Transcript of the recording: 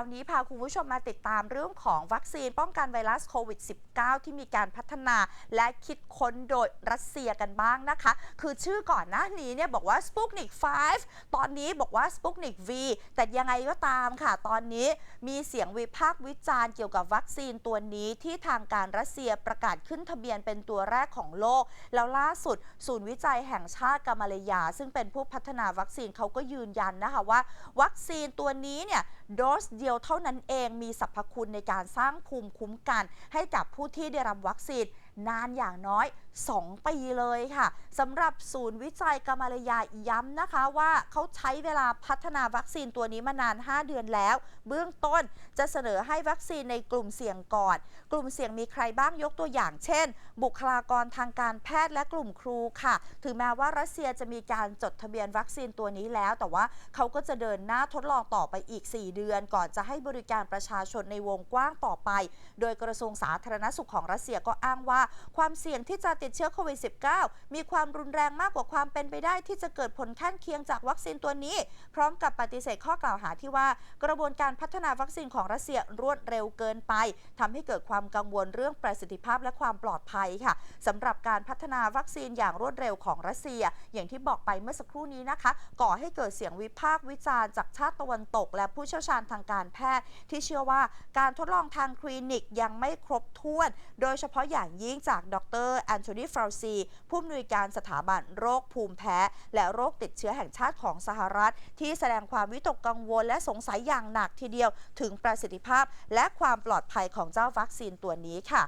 าวนี้พาคุณผู้ชมมาติดตามเรื่องของวัคซีนป้องกันไวรัสโควิด -19 ที่มีการพัฒนาและคิดค้นโดยรัสเซียกันบ้างนะคะ คือชื่อก่อนหน้านี้เนี่ยบอกว่า Sputnik 5 ตอนนี้บอกว่า Sputnik V แต่ยังไงก็ตามค่ะ ตอนนี้มีเสียงวิพากษ์วิจารณ์เกี่ยวกับวัคซีนตัวนี้ที่ทางการรัสเซียประกาศขึ้นทะเบียนเป็นตัวแรกของโลก แล้วล่าสุด ศูนย์วิจัยแห่งชาติกามาเลยา ซึ่งเป็นผู้พัฒนาวัคซีนเขาก็ยืนยันนะคะว่า วัคซีนตัวนี้เนี่ยโดสเดียวเท่านั้นเองมีสรรพคุณในการสร้างภูมิคุ้มกัน ให้กับผู้ที่ได้รับวัคซีนนานอย่างน้อย2 ปีเลยค่ะสำหรับศูนย์วิจัยกามาลยาย้ำนะคะว่าเขาใช้เวลาพัฒนาวัคซีนตัวนี้มานาน 5 เดือนแล้ว เบื้องต้นจะเสนอให้วัคซีนในกลุ่มเสี่ยงก่อน กลุ่มเสี่ยงมีใครบ้างยกตัวอย่าง เช่น บุคลากรทางการแพทย์และกลุ่มครูค่ะ ถึงแม้ว่ารัสเซียจะมีการจดทะเบียนวัคซีนตัวนี้แล้ว แต่ว่าเขาก็จะเดินหน้าทดลองต่อไปอีก 4 เดือน ก่อนจะให้บริการประชาชนในวงกว้างต่อไป โดยกระทรวงสาธารณสุขของรัสเซียก็อ้างว่า ความเสี่ยงที่จะติดเชื้อโควิด -19 มีความรุนแรงมากกว่าความเป็นไปได้ที่จะเกิดผลข้างเคียงจากวัคซีนตัวนี้ พร้อมกับปฏิเสธข้อกล่าวหาที่ว่า กระบวนการพัฒนาวัคซีนของรัสเซียรวดเร็วเกินไปทำให้เกิดความกังวลเรื่องประสิทธิภาพและความปลอดภัยค่ะสำหรับการพัฒนาวัคซีนอย่างรวดเร็วของรัสเซีย อย่างที่บอกไปเมื่อสักครู่นี้นะคะ ก่อให้เกิดเสียงวิพากษ์วิจารณ์จากชาติตะวันตก และผู้เชี่ยวชาญทางการแพทย์ ที่เชื่อว่าการทดลองทางคลินิกยังไม่ครบถ้วน โดยเฉพาะอย่างยิ่งจากดรแอนโทนีฟราวซี ผู้อำนวยการสถาบันโรคภูมิแพ้ และโรคติดเชื้อแห่งชาติของสหรัฐ ที่แสดงความวิตกกังวลและสงสัยอย่างหนักทีเดียว ถึงประสิทธิภาพ และความปลอดภัยของเจ้าวัคซีนตัวนี้ค่ะ